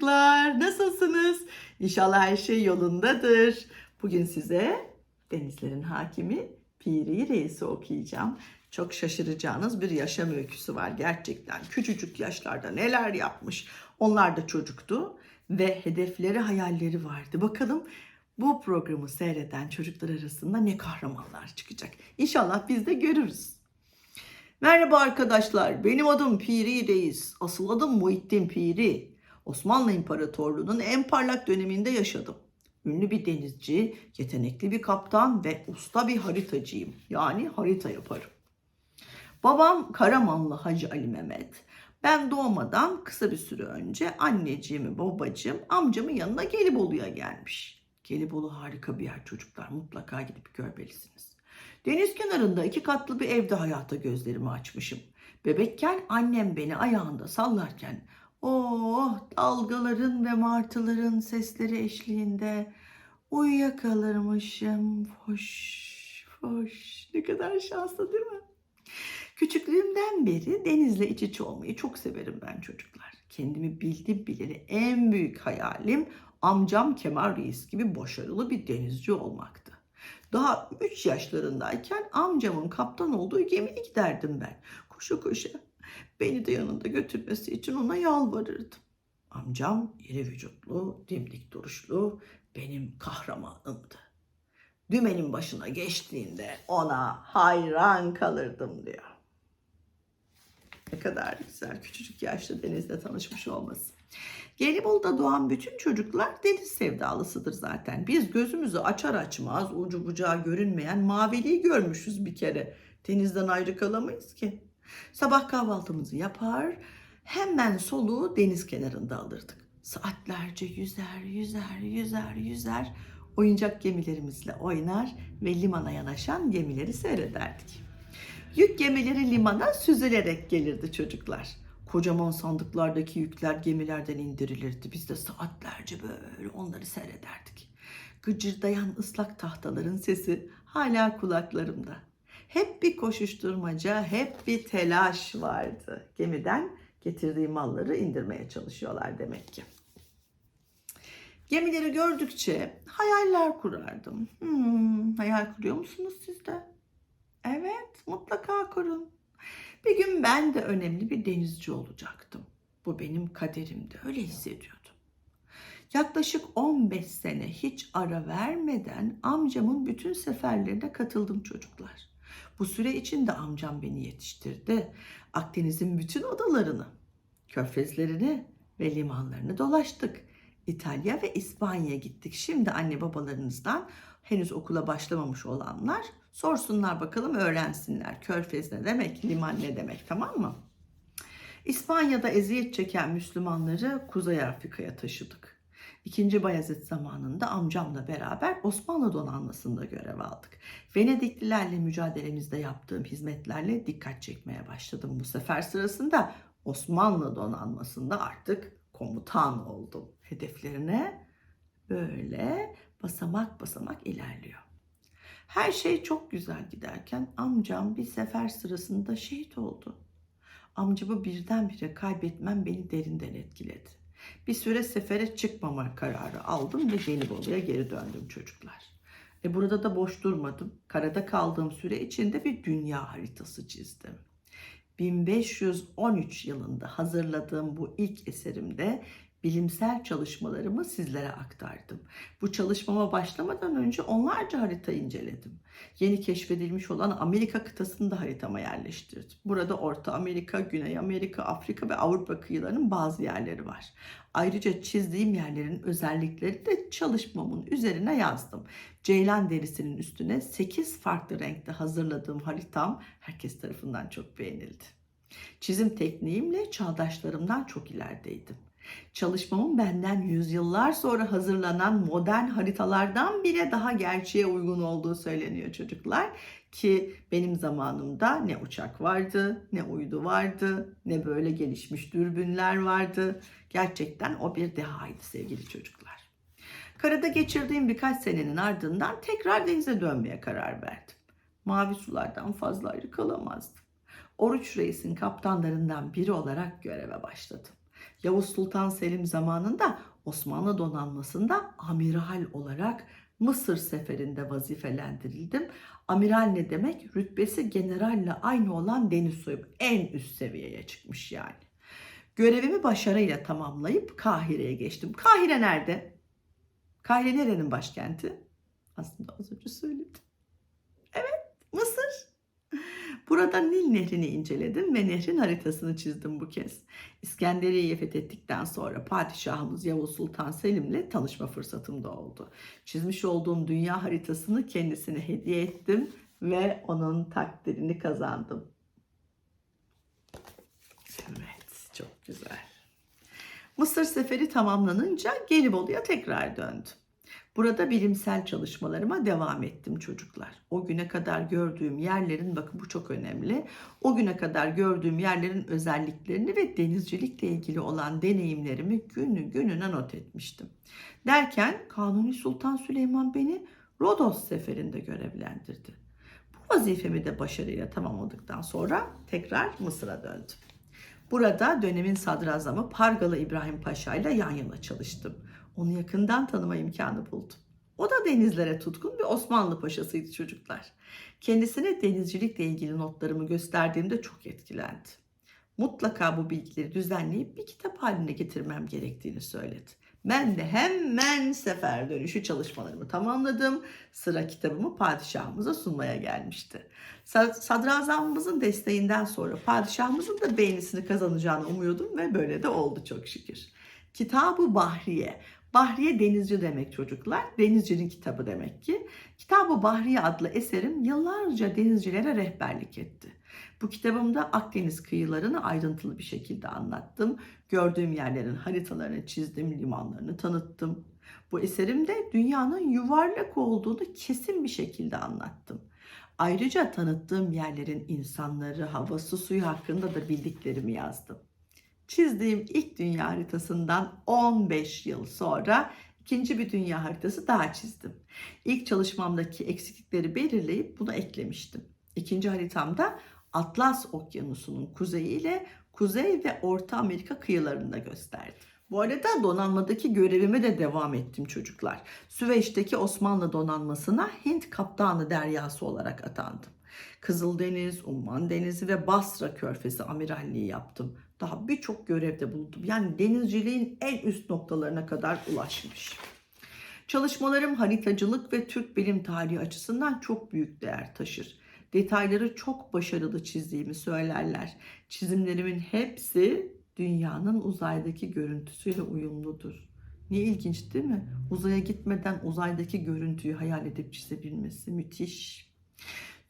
çocuklar. Nasılsınız? İnşallah her şey yolundadır. Bugün size denizlerin hakimi Piri Reis'i okuyacağım. Çok şaşıracağınız bir yaşam öyküsü var gerçekten. Küçücük yaşlarda neler yapmış. Onlar da çocuktu ve hedefleri, hayalleri vardı. Bakalım bu programı seyreden çocuklar arasında ne kahramanlar çıkacak. İnşallah biz de görürüz. Merhaba arkadaşlar, benim adım Piri Reis. Asıl adım Muhittin Piri. Osmanlı İmparatorluğu'nun en parlak döneminde yaşadım. Ünlü bir denizci, yetenekli bir kaptan ve usta bir haritacıyım. Yani harita yaparım. Babam Karamanlı Hacı Ali Mehmet. Ben doğmadan kısa bir süre önce anneciğimi, babacığım, amcamın yanına Gelibolu'ya gelmiş. Gelibolu harika bir yer çocuklar. Mutlaka gidip görmelisiniz. Deniz kenarında iki katlı bir evde hayata gözlerimi açmışım. Bebekken annem beni ayağında sallarken oh dalgaların ve martıların sesleri eşliğinde uyuyakalırmışım. Hoş, hoş. Ne kadar şanslı değil mi? Küçüklüğümden beri denizle iç içe olmayı çok severim ben çocuklar. Kendimi bildim bileli en büyük hayalim amcam Kemal Reis gibi başarılı bir denizci olmaktı. Daha 3 yaşlarındayken amcamın kaptan olduğu gemiye giderdim ben. Koşa koşa beni de yanında götürmesi için ona yalvarırdım. Amcam iri vücutlu, dimdik duruşlu, benim kahramanımdı. Dümenin başına geçtiğinde ona hayran kalırdım diyor. Ne kadar güzel küçücük yaşta denizle tanışmış olması. Gelibolu'da doğan bütün çocuklar deniz sevdalısıdır zaten. Biz gözümüzü açar açmaz ucu bucağı görünmeyen maviliği görmüşüz bir kere. Denizden ayrı kalamayız ki. Sabah kahvaltımızı yapar, hemen soluğu deniz kenarında alırdık. Saatlerce yüzer, yüzer, yüzer, yüzer. Oyuncak gemilerimizle oynar ve limana yanaşan gemileri seyrederdik. Yük gemileri limana süzülerek gelirdi çocuklar. Kocaman sandıklardaki yükler gemilerden indirilirdi. Biz de saatlerce böyle onları seyrederdik. Gıcırdayan ıslak tahtaların sesi hala kulaklarımda. Hep bir koşuşturmaca, hep bir telaş vardı. Gemiden getirdiği malları indirmeye çalışıyorlar demek ki. Gemileri gördükçe hayaller kurardım. Hmm, hayal kuruyor musunuz siz de? Evet, mutlaka kurun. Bir gün ben de önemli bir denizci olacaktım. Bu benim kaderimdi, öyle hissediyordum. Yaklaşık 15 sene hiç ara vermeden amcamın bütün seferlerine katıldım çocuklar. Bu süre içinde amcam beni yetiştirdi. Akdeniz'in bütün odalarını, körfezlerini ve limanlarını dolaştık. İtalya ve İspanya'ya gittik. Şimdi anne babalarınızdan henüz okula başlamamış olanlar sorsunlar bakalım öğrensinler. Körfez ne demek, liman ne demek tamam mı? İspanya'da eziyet çeken Müslümanları Kuzey Afrika'ya taşıdık. İkinci Bayezid zamanında amcamla beraber Osmanlı donanmasında görev aldık. Venediklilerle mücadelemizde yaptığım hizmetlerle dikkat çekmeye başladım. Bu sefer sırasında Osmanlı donanmasında artık komutan oldum. Hedeflerine böyle basamak basamak ilerliyor. Her şey çok güzel giderken amcam bir sefer sırasında şehit oldu. Amcamı birdenbire kaybetmem beni derinden etkiledi. Bir süre sefere çıkmama kararı aldım ve Gelibolu'ya geri döndüm çocuklar. E burada da boş durmadım. Karada kaldığım süre içinde bir dünya haritası çizdim. 1513 yılında hazırladığım bu ilk eserimde bilimsel çalışmalarımı sizlere aktardım. Bu çalışmama başlamadan önce onlarca harita inceledim. Yeni keşfedilmiş olan Amerika kıtasını da haritama yerleştirdim. Burada Orta Amerika, Güney Amerika, Afrika ve Avrupa kıyılarının bazı yerleri var. Ayrıca çizdiğim yerlerin özellikleri de çalışmamın üzerine yazdım. Ceylan derisinin üstüne 8 farklı renkte hazırladığım haritam herkes tarafından çok beğenildi. Çizim tekniğimle çağdaşlarımdan çok ilerideydim. Çalışmamın benden yüzyıllar sonra hazırlanan modern haritalardan bile daha gerçeğe uygun olduğu söyleniyor çocuklar. Ki benim zamanımda ne uçak vardı, ne uydu vardı, ne böyle gelişmiş dürbünler vardı. Gerçekten o bir dehaydı sevgili çocuklar. Karada geçirdiğim birkaç senenin ardından tekrar denize dönmeye karar verdim. Mavi sulardan fazla ayrı kalamazdım. Oruç Reis'in kaptanlarından biri olarak göreve başladım. Yavuz Sultan Selim zamanında Osmanlı donanmasında amiral olarak Mısır seferinde vazifelendirildim. Amiral ne demek? Rütbesi generalle aynı olan deniz soyu. En üst seviyeye çıkmış yani. Görevimi başarıyla tamamlayıp Kahire'ye geçtim. Kahire nerede? Kahire nerenin başkenti? Aslında az önce söyledim. Evet, Mısır. Burada Nil Nehri'ni inceledim ve nehrin haritasını çizdim bu kez. İskenderiye'yi fethettikten sonra padişahımız Yavuz Sultan Selim'le tanışma fırsatım da oldu. Çizmiş olduğum dünya haritasını kendisine hediye ettim ve onun takdirini kazandım. Evet, çok güzel. Mısır seferi tamamlanınca Gelibolu'ya tekrar döndüm. Burada bilimsel çalışmalarıma devam ettim çocuklar. O güne kadar gördüğüm yerlerin, bakın bu çok önemli. O güne kadar gördüğüm yerlerin özelliklerini ve denizcilikle ilgili olan deneyimlerimi günü gününe not etmiştim. Derken Kanuni Sultan Süleyman beni Rodos seferinde görevlendirdi. Bu vazifemi de başarıyla tamamladıktan sonra tekrar Mısır'a döndüm. Burada dönemin sadrazamı Pargalı İbrahim Paşa ile yan yana çalıştım. Onu yakından tanıma imkanı buldum. O da denizlere tutkun bir Osmanlı paşasıydı çocuklar. Kendisine denizcilikle ilgili notlarımı gösterdiğimde çok etkilendi. Mutlaka bu bilgileri düzenleyip bir kitap haline getirmem gerektiğini söyledi. Ben de hemen sefer dönüşü çalışmalarımı tamamladım. Sıra kitabımı padişahımıza sunmaya gelmişti. Sadrazamımızın desteğinden sonra padişahımızın da beğenisini kazanacağını umuyordum ve böyle de oldu çok şükür. Kitabı Bahriye. Bahriye denizci demek çocuklar. Denizcinin kitabı demek ki. Kitabı Bahriye adlı eserim yıllarca denizcilere rehberlik etti. Bu kitabımda Akdeniz kıyılarını ayrıntılı bir şekilde anlattım. Gördüğüm yerlerin haritalarını çizdim, limanlarını tanıttım. Bu eserimde dünyanın yuvarlak olduğunu kesin bir şekilde anlattım. Ayrıca tanıttığım yerlerin insanları, havası, suyu hakkında da bildiklerimi yazdım. Çizdiğim ilk dünya haritasından 15 yıl sonra ikinci bir dünya haritası daha çizdim. İlk çalışmamdaki eksiklikleri belirleyip bunu eklemiştim. İkinci haritamda Atlas Okyanusu'nun kuzeyi ile Kuzey ve Orta Amerika kıyılarında gösterdim. Bu arada donanmadaki görevime de devam ettim çocuklar. Süveyş'teki Osmanlı donanmasına Hint Kaptanı Deryası olarak atandım. Kızıldeniz, Umman Denizi ve Basra Körfezi amiralliği yaptım. Daha birçok görevde bulundum. Yani denizciliğin en üst noktalarına kadar ulaşmış. Çalışmalarım haritacılık ve Türk bilim tarihi açısından çok büyük değer taşır. Detayları çok başarılı çizdiğimi söylerler. Çizimlerimin hepsi dünyanın uzaydaki görüntüsüyle uyumludur. Ne ilginç değil mi? Uzaya gitmeden uzaydaki görüntüyü hayal edip çizebilmesi müthiş.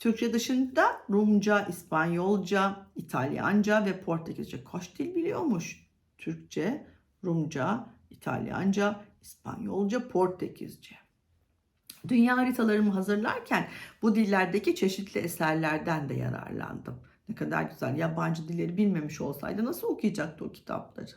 Türkçe dışında Rumca, İspanyolca, İtalyanca ve Portekizce kaç dil biliyormuş? Türkçe, Rumca, İtalyanca, İspanyolca, Portekizce. Dünya haritalarımı hazırlarken bu dillerdeki çeşitli eserlerden de yararlandım. Ne kadar güzel. Yabancı dilleri bilmemiş olsaydı nasıl okuyacaktı o kitapları?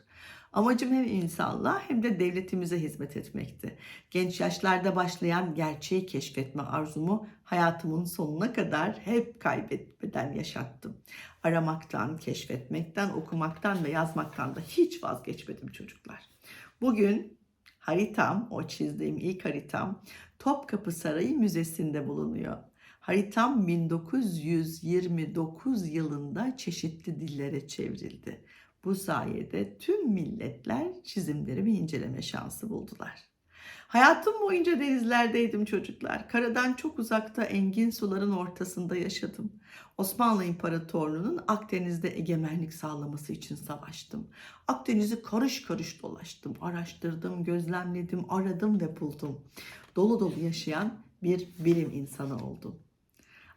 Amacım hem insanlığa hem de devletimize hizmet etmekti. Genç yaşlarda başlayan gerçeği keşfetme arzumu hayatımın sonuna kadar hep kaybetmeden yaşattım. Aramaktan, keşfetmekten, okumaktan ve yazmaktan da hiç vazgeçmedim çocuklar. Bugün haritam, o çizdiğim ilk haritam Topkapı Sarayı Müzesi'nde bulunuyor. Haritam 1929 yılında çeşitli dillere çevrildi. Bu sayede tüm milletler çizimlerimi inceleme şansı buldular. Hayatım boyunca denizlerdeydim çocuklar. Karadan çok uzakta engin suların ortasında yaşadım. Osmanlı İmparatorluğu'nun Akdeniz'de egemenlik sağlaması için savaştım. Akdeniz'i karış karış dolaştım, araştırdım, gözlemledim, aradım ve buldum. Dolu dolu yaşayan bir bilim insanı oldum.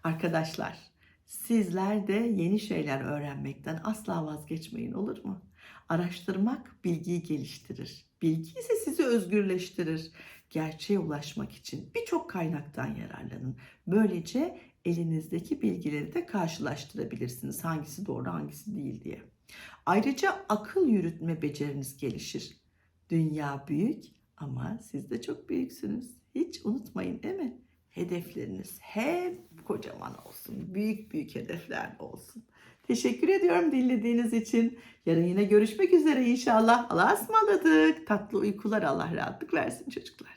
Arkadaşlar, Sizler de yeni şeyler öğrenmekten asla vazgeçmeyin olur mu? Araştırmak bilgiyi geliştirir. Bilgi ise sizi özgürleştirir. Gerçeğe ulaşmak için birçok kaynaktan yararlanın. Böylece elinizdeki bilgileri de karşılaştırabilirsiniz. Hangisi doğru, hangisi değil diye. Ayrıca akıl yürütme beceriniz gelişir. Dünya büyük ama siz de çok büyüksünüz. Hiç unutmayın değil mi? Hedefleriniz hep kocaman olsun. Büyük büyük hedefler olsun. Teşekkür ediyorum dinlediğiniz için. Yarın yine görüşmek üzere inşallah. Allah'a ısmarladık. Tatlı uykular Allah rahatlık versin çocuklar.